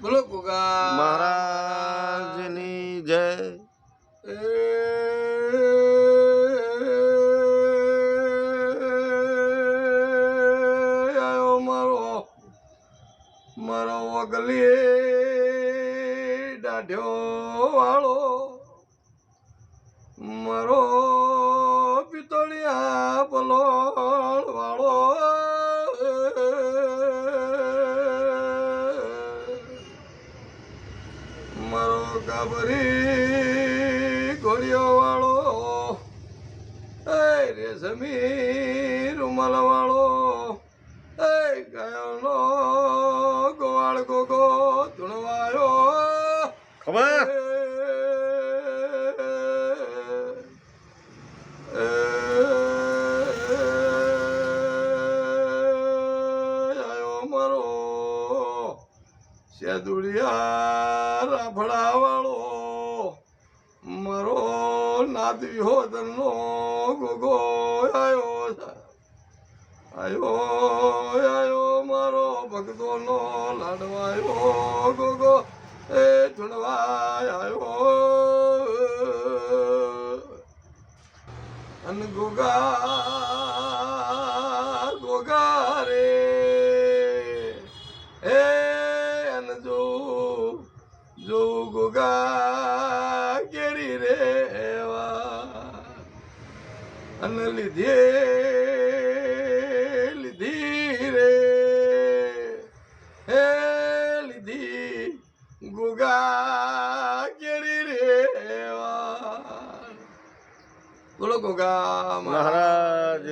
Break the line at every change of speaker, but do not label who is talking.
બોલો ગોગા
મહારાજની જય.
આયો મારો મારો વગલી દાઢ્યો વાળો. મારો મારો કાબરી ઘોડિયો વાળો એ રેશમી રૂમાલ વાળો એ ગાયોનો ગોવાળ ગોગો ધૂણવાયો.
ખબર?
આયો મારો સેદુડિયા રાફડા વાળો મારો નાદ વિહોદરનો ગોગો આયો. આયો આયો, મારો ભક્તોનો લાડવાયો ગોગો એ ધૂણવાય આયો. અન ગોગા રે એ અન જો જો ગોગા કેરી રેવા અન લીધે, લીધી રે. હે લીધી ગોગા કેરી રેવા બોલો ગોગા
મહારાજ.